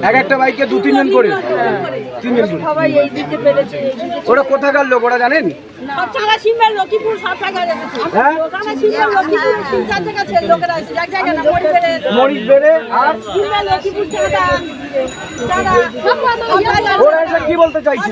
এক একটা বাইকে দু তিনজন করে। তিনজন ওরা কোথাকার লোক ওরা জানেন? হ্যাঁ? ওরা কি বলতে চাইছে?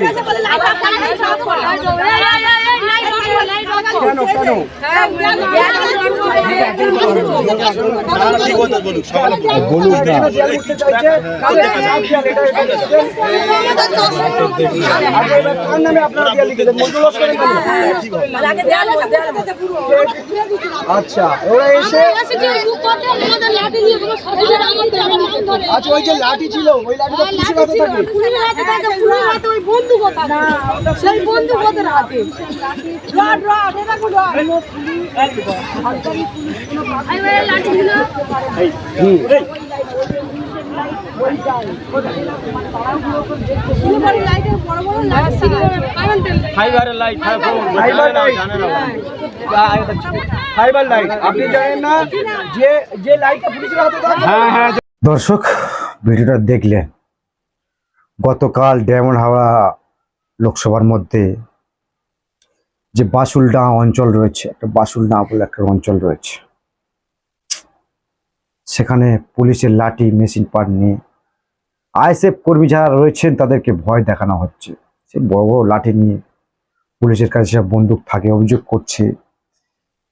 আচ্ছা ওরা এসে আচ্ছা ওই যে লাঠি ছিল ওই লাঠিটা পুলিশের হাতে থাকে? সেই বন্ধু হাতে। রড রড এটা কোন রড সিনেমার লাইটে বড় বড় লাইট ফাইবার লাইট আপনি জানেন না? যে যে লাইটটা পুলিশের হাতে হ্যাঁ হ্যাঁ। দর্শক ভিডিওটা দেখলেন গতকাল ডায়মন্ড হাওড়া লোকসভার মধ্যে যে বাসুলডা অঞ্চল রয়েছে, একটা বাসুলডা বলে একটা অঞ্চল রয়েছে। সেখানে পুলিশের লাঠি, মেশিন পার নিয়ে আইএসএফ কর্মী যারা রয়েছেন, তাদেরকে ভয় দেখানো হচ্ছে। সে বড় বড় লাঠি নিয়ে পুলিশের কাছে সব বন্দুক থাকে, অভিযোগ করছে।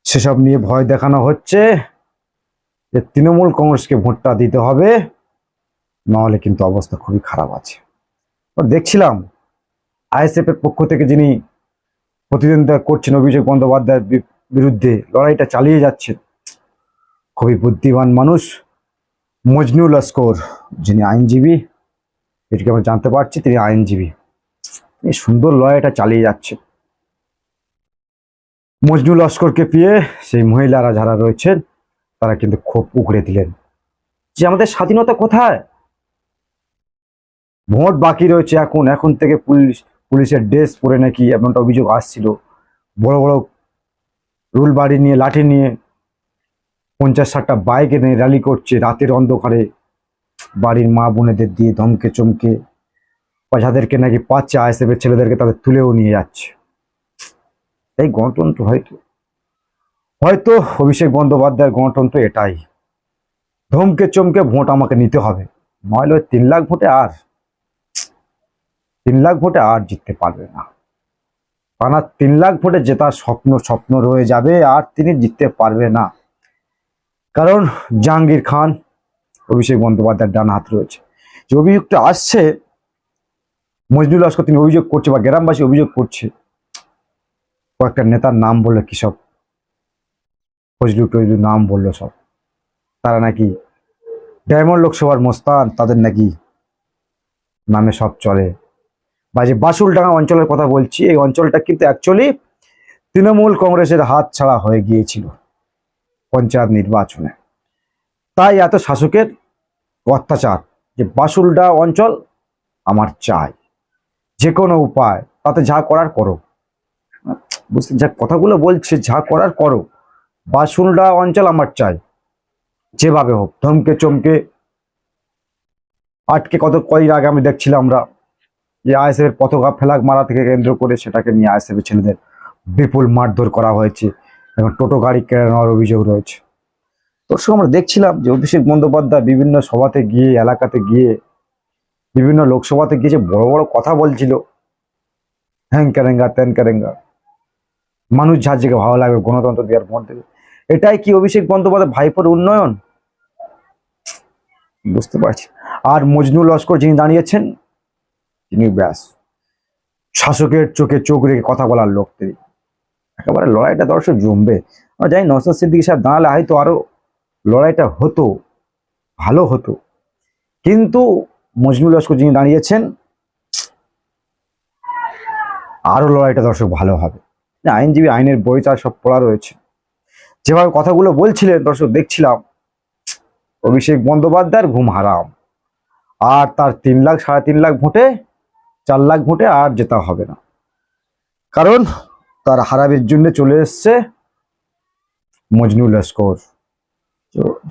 সেসব নিয়ে ভয় দেখানো হচ্ছে যে তৃণমূল কংগ্রেসকে ভোটটা দিতে হবে, নাহলে কিন্তু অবস্থা খুবই খারাপ আছে। দেখছিলাম আইএসএফ এর পক্ষ থেকে যিনি প্রতিদ্বন্দ্বিতা করছেন অভিষেক বন্দ্যোপাধ্যায়ের বিরুদ্ধে, লড়াইটা চালিয়ে যাচ্ছেন। খুবই বুদ্ধিমান মানুষ। মজনু লস্কর, যিনি আইনজীবী, এটিকে আমরা জানতে পারছি, তিনি আইনজীবী। তিনি সুন্দর লড়াইটা চালিয়ে যাচ্ছেন। মজনু লস্করকে পেয়ে সেই মহিলারা যারা রয়েছেন, তারা কিন্তু ক্ষোভ উগড়ে দিলেন। যে আমাদের স্বাধীনতা কোথায়? ভোট বাকি রয়েছে এখন এখন থেকে পুলিশ পুলিশের ড্রেস পরে নাকি এমনটা অভিযোগ আসছিল। বড় বড় রুল বাড়ি নিয়ে, লাঠি নিয়ে পঞ্চাশ ষাটটা বাইক এনে র্যালি করছে রাতের অন্ধকারে। বাড়ির মা বোনেদের দিয়ে ধমকে চমকে বা যাদেরকে নাকি পাচ্ছে আইএসএফের ছেলেদেরকে তাদের তুলেও নিয়ে যাচ্ছে। এই গণতন্ত্র হয়তো হয়তো অভিষেক বন্দ্যোপাধ্যায়ের গণতন্ত্র এটাই। ধমকে চমকে ভোট আমাকে নিতে হবে ওই তিন লাখ ভোটে আর তিন লাখ ভোটে আর জিততে পারবে না। কারণ তিন লাখ ভোটে জেতার স্বপ্ন স্বপ্ন রয়ে যাবে আর তিনি জিততে পারবে না। কারণ জাহাঙ্গীর খান, অভিষেক বন্দ্যোপাধ্যায়ের ডান হাত রয়েছে। যে অভিযোগটা আসছে মজনুল লস্কর তিনি অভিযোগ করছে বা গ্রামবাসী অভিযোগ করছে, কয়েকটা নেতার নাম বলল কি সব? ফজলু টজলু নাম বলল সব। তারা নাকি ডায়মন্ড লোকসভার মোস্তান, তাদের নাকি নামে সব চলে। বা যে বাসুলডাঙ্গা অঞ্চলের কথা বলছি, এই অঞ্চলটা কিন্তু অ্যাকচুয়ালি তৃণমূল কংগ্রেসের হাত ছাড়া হয়ে গিয়েছিল পঞ্চায়েত নির্বাচনে। তাই এত শাসকের অত্যাচার যে বাসুলডা অঞ্চল আমার চাই। যে কোনো উপায়, তাতে যা করার করো। বুঝতে যা কথাগুলো বলছে, যা করার করো। বাসুলডা অঞ্চল আমার চাই। যেভাবে হোক ধমকে চমকে আটকে কত কদিন আগে আমি দেখছিলাম আমরা যে আইএসএফ এর পতাকা ফেলাক মারা থেকে কেন্দ্র করে সেটাকে নিয়ে আইএসএফ এর ছেলেদের বিপুল মারধর করা হয়েছে এবং টোটো গাড়ি কেড়ে অভিযোগ রয়েছে। দর্শক, আমরা দেখছিলাম যে অভিষেক বন্দ্যোপাধ্যায় বিভিন্ন সভাতে গিয়ে, এলাকাতে গিয়ে, বিভিন্ন লোকসভাতে গিয়ে যে বড় বড় কথা বলছিল, হ্যাং ক্যারেঙ্গা, ত্যান ক্যারেঙ্গা, মানুষ যার জায়গায় ভালো লাগবে, গণতন্ত্র দেওয়ার ভোট দেবে। এটাই কি অভিষেক বন্দ্যোপাধ্যায় ভাইপোর উন্নয়ন? বুঝতে পারছি। আর মজনুল লস্কর যিনি দাঁড়িয়েছেন তিনি ব্যাস। শাসকের চোখে চোখ রেখে কথা বলার লোক তিনি। একেবারে লড়াইটা দর্শক জমবে। আমরা জানি নসর সিদ্দিকী সাহেব দাঁড়ালে হয়তো আরও লড়াইটা হতো, ভালো হতো। কিন্তু মজনুল লস্কর যিনি দাঁড়িয়েছেন, আরও লড়াইটা দর্শক ভালো হবে। আইনজীবী, আইনের বই তার সব পড়া রয়েছে। যেভাবে কথাগুলো বলছিলেন, দর্শক, দেখছিলাম। অভিষেক বন্দ্যোপাধ্যায়ের ঘুম হারাম। আর তার তিন লাখ, সাড়ে তিন লাখ ভোটে চার লাখ ভোটে আর যেতে হবে না। কারণ তার হারাবের জন্য চলে এসছে মজনুল লস্কর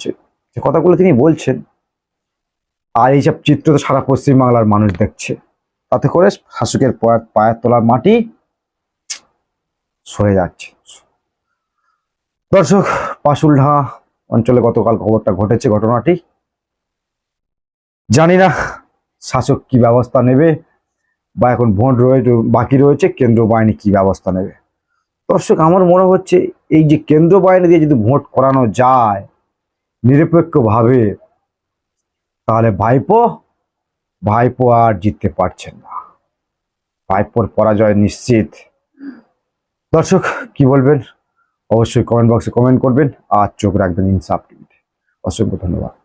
যে কথাগুলো তিনি বলছেন, আর এইসব চিত্র তো সারা পশ্চিমবাংলার মানুষ দেখছে। তাতে করে শাসকের পায়ের তোলার মাটি সরে যাচ্ছে। দর্শক পাশুলঢা অঞ্চলে গতকাল খবরটা ঘটেছে ঘটনাটি। জানি না শাসক কি ব্যবস্থা নেবে বা এখন ভোট রয়ে বাকি রয়েছে, কেন্দ্র বাহিনী কি ব্যবস্থা নেবে? দর্শক, আমার মনে হচ্ছে এই যে কেন্দ্র বাহিনী দিয়ে যদি ভোট করানো যায় নিরপেক্ষভাবে, তাহলে ভাইপো ভাইপো আর জিততে পারছেন না। ভাইপোর পরাজয় নিশ্চিত। দর্শক, কি বলবেন? অবশ্যই কমেন্ট বক্সে কমেন্ট করবেন। আর চোখ রাখবেন ইনসাফ টিভিতে। অসংখ্য ধন্যবাদ।